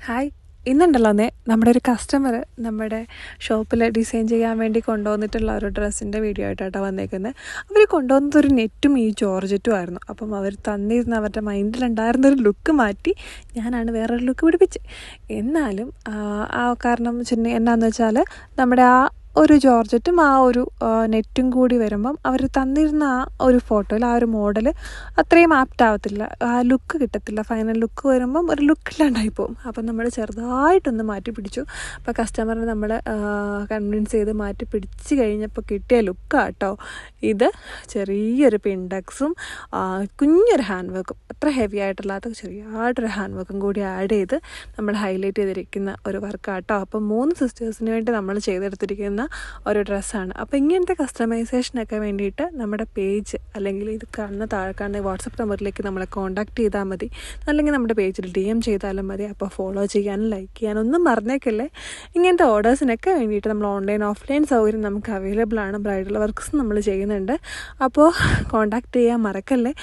Hi. ഇന്നുണ്ടല്ലോന്നേ നമ്മുടെ ഒരു customer നമ്മുടെ ഷോപ്പിൽ ഡിസൈൻ ചെയ്യാൻ വേണ്ടി കൊണ്ടുവന്നിട്ടുള്ള ഒരു ഡ്രസ്സിന്റെ വീഡിയോ ആയിട്ടാണ് വന്നേക്കുന്നത് അവർ കൊണ്ടുവന്നത് ഒരു നെറ്റും ഈ ജോർജറ്റും ആയിരുന്നു. അപ്പം അവർ തന്നിരുന്ന അവരുടെ മൈൻഡിലുണ്ടായിരുന്ന ഒരു ലുക്ക് മാറ്റി ഞാനാണ് വേറൊരു ലുക്ക് പിടിപ്പിച്ചത് എന്നാലും ആ, കാരണം വെച്ചിട്ടുണ്ടെങ്കിൽ എന്നാന്ന് വെച്ചാൽ നമ്മുടെ ആ ഒരു ജോർജറ്റും ആ ഒരു നെറ്റും കൂടി വരുമ്പം അവർ തന്നിരുന്ന ആ ഒരു ഫോട്ടോയിൽ ആ ഒരു മോഡൽ അത്രയും ആപ്റ്റ് ആവത്തില്ല. ആ ലുക്ക് കിട്ടത്തില്ല. ഫൈനൽ ലുക്ക് വരുമ്പം ഒരു ലുക്ക് ഇല്ലാണ്ടായി പോകും. അപ്പം നമ്മൾ ചെറുതായിട്ടൊന്ന് മാറ്റി പിടിച്ചു. അപ്പോൾ കസ്റ്റമറിനെ നമ്മൾ കൺവിൻസ് ചെയ്ത് മാറ്റി പിടിച്ച് കഴിഞ്ഞപ്പോൾ കിട്ടിയ ലുക്ക് കേട്ടോ ഇത് ചെറിയൊരു പിൻഡക്സും കുഞ്ഞൊരു ഹാൻഡ് വർക്കും അത്ര ഹെവി ആയിട്ടല്ലാത്ത ചെറിയായിട്ടൊരു ഹാൻഡ് വർക്കും കൂടി ആഡ് ചെയ്ത് നമ്മൾ ഹൈലൈറ്റ് ചെയ്തിരിക്കുന്ന ഒരു വർക്കാട്ടോ അപ്പം മൂന്ന് സിസ്റ്റേഴ്സിന് വേണ്ടി നമ്മൾ ചെയ്തെടുത്തിരിക്കുന്ന ഒരു ഡ്രസ്സാണ്. അപ്പോൾ ഇങ്ങനത്തെ കസ്റ്റമൈസേഷനൊക്കെ വേണ്ടിയിട്ട് നമ്മുടെ പേജ് അല്ലെങ്കിൽ ഇത് കാണുന്ന താഴെ കാണുന്ന വാട്സപ്പ് നമ്പറിലേക്ക് നമ്മളെ കോൺടാക്ട് ചെയ്താൽ മതി. അല്ലെങ്കിൽ നമ്മുടെ പേജിൽ ഡി എം ചെയ്താലും മതി. അപ്പോൾ ഫോളോ ചെയ്യാനും ലൈക്ക് ചെയ്യാനും ഒന്നും മറന്നേക്കല്ലേ. ഇങ്ങനത്തെ ഓർഡേഴ്സിനൊക്കെ വേണ്ടിയിട്ട് നമ്മൾ ഓൺലൈൻ ഓഫ്ലൈൻ സൗകര്യം നമുക്ക് അവൈലബിൾ ആണ്. ബ്രൈഡൽ വർക്ക്സ് നമ്മൾ ചെയ്യുന്നുണ്ട്. അപ്പോൾ കോൺടാക്ട് ചെയ്യാൻ മറക്കല്ലേ.